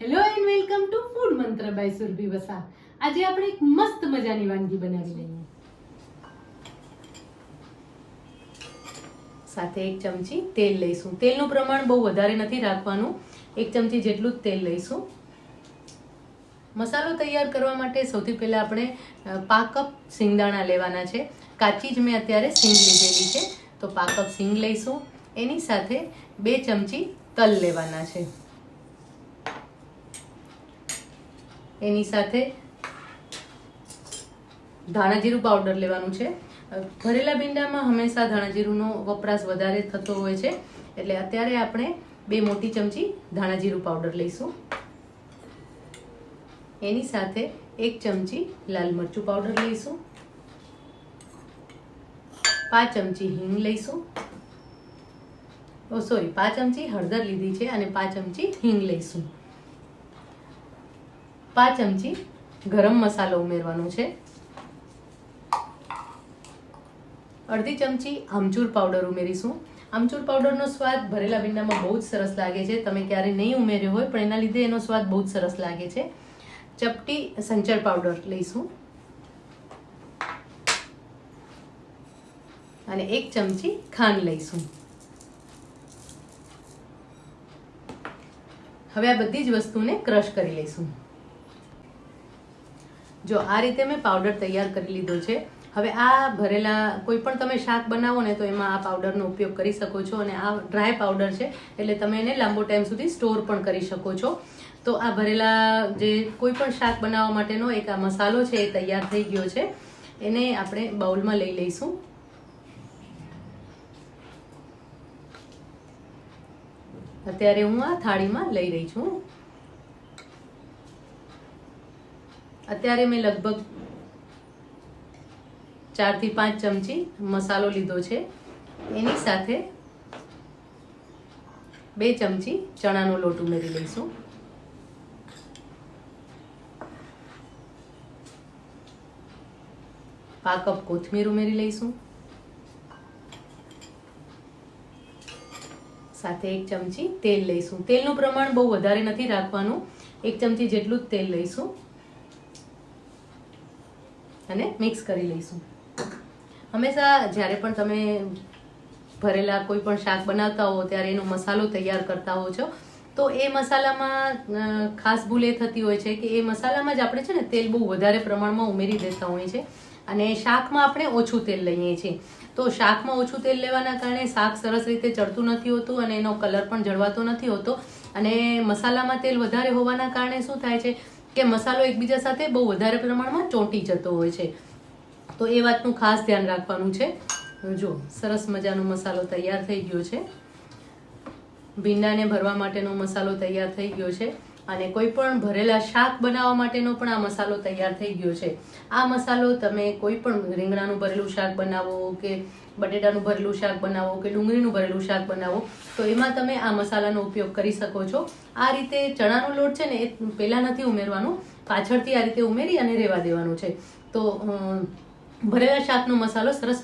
Hello and welcome to food Mantra by Surbhi Vasa આજે આપણે એક મસ્ત મજાની વાનગી બનાવી લઈએ. સાથે એક ચમચી તેલ લઈશું. તેલનું પ્રમાણ બહુ વધારે નથી રાખવાનું. એક ચમચી જેટલું જ તેલ લઈશું. મસાલો તૈયાર કરવા માટે સૌથી પહેલાં આપણે પા કપ સિંગદાણા લેવાના છે. કાચી જ મેં અત્યારે સિંગ લીધેલી છે. તો પા કપ સિંગ લઈશું. એની સાથે બે ચમચી તલ લેવાના છે. એની સાથે ધાણાજીરું પાવડર લેવાનું છે. ભરેલા ભીંડામાં હંમેશા ધાણાજીરુંનો વપરાશ વધારે થતો હોય છે. એટલે અત્યારે આપણે બે મોટી ચમચી ધાણાજીરું પાવડર લઈશું. એની સાથે એક ચમચી લાલ મરચું પાવડર લઈશું. પાંચ ચમચી હિંગ લઈશું. ઓ સોરી પાંચ ચમચી હળદર લીધી છે અને પાંચ ચમચી હિંગ લઈશું. પાંચ ચમચી ગરમ મસાલો ઉમેરવાનો છે. અડધી ચમચી આમચૂર પાવડર ઉમેરીશું. આમચૂર પાવડરનો સ્વાદ ભરેલા ભીંડામાં બહુ જ સરસ લાગે છે. તમે ક્યારે નહીં ઉમેર્યો હોય, પણ એના લીધે એનો સ્વાદ બહુ જ સરસ લાગે છે. ચપટી સંચર પાવડર લઈશું. અને એક ચમચી ખાંડ લઈશું. હવે આ બધી જ વસ્તુને ક્રશ કરી લઈશું. જો આ રીતે મેં પાવડર તૈયાર કરી લીધો છે. હવે આ ભરેલા કોઈ પણ તમે શાક બનાવો ને તો એમાં આ પાવડરનો ઉપયોગ કરી શકો છો અને આ ડ્રાય પાવડર છે એટલે તમે એને લાંબો ટાઈમ સુધી સ્ટોર પણ કરી શકો છો. તો આ ભરેલા જે કોઈ પણ શાક બનાવવા માટેનો એક આ મસાલો છે એ તૈયાર થઈ ગયો છે. એને આપણે બાઉલમાં લઈ લઈશું. અત્યારે હું આ થાળીમાં લઈ રહી છું. અત્યારે મેં લગભગ ચારથી પાંચ ચમચી મસાલો લીધો છે. એની સાથે બે ચમચી ચણાનો લોટ ઉમેરી લઈશું. પા કપ કોથમીર ઉમેરી લઈશું. સાથે એક ચમચી તેલ લઈશું. તેલનું પ્રમાણ બહુ વધારે નથી રાખવાનું. એક ચમચી જેટલું જ તેલ લઈશું. અને મિક્સ કરી લઈશું. હંમેશા જ્યારે પણ તમે ભરેલા કોઈ પણ શાક બનાવતા હો, ત્યારે એનો મસાલો તૈયાર કરતા હો છો, તો એ મસાલામાં ખાસ ભૂલ એ થતી હોય છે કે એ મસાલામાં જ આપણે છે ને તેલ બહુ વધારે પ્રમાણમાં ઉમેરી દેતા હોઈએ છે અને શાકમાં આપણે ઓછું તેલ લઈએ છીએ. તો શાકમાં ઓછું તેલ લેવાના કારણે શાક સરસ રીતે ચડતું નથી હોતું અને એનો કલર પણ જળવાતો નથી હોતો અને મસાલામાં તેલ વધારે હોવાના કારણે શું થાય છે કે મસાલો એકબીજા સાથે બહુ વધારે પ્રમાણમાં ચોંટી જતો હોય છે. તો એ વાતનું ખાસ ધ્યાન રાખવાનું છે. જો, સરસ મજાનો મસાલો તૈયાર થઈ ગયો છે. ભીંડાને ભરવા માટેનો મસાલો તૈયાર થઈ ગયો છે. અને કોઈ પણ ભરેલા શાક બનાવવા માટેનો પણ આ મસાલો તૈયાર થઈ ગયો છે. આ મસાલો તમે કોઈ પણ રીંગણાનું ભરેલું શાક બનાવો કે બટેટાનું ભરેલું શાક બનાવો કે ડુંગળીનું ભરેલું શાક બનાવો, તો એમાં તમે આ મસાલાનો ઉપયોગ કરી શકો છો. આ રીતે ચણાનો લોટ છે ને, એ પહેલાં નથી ઉમેરવાનું, પાછળથી આ રીતે ઉમેરી અને રહેવા દેવાનું છે. તો ભરેલા શાકનો મસાલો સરસ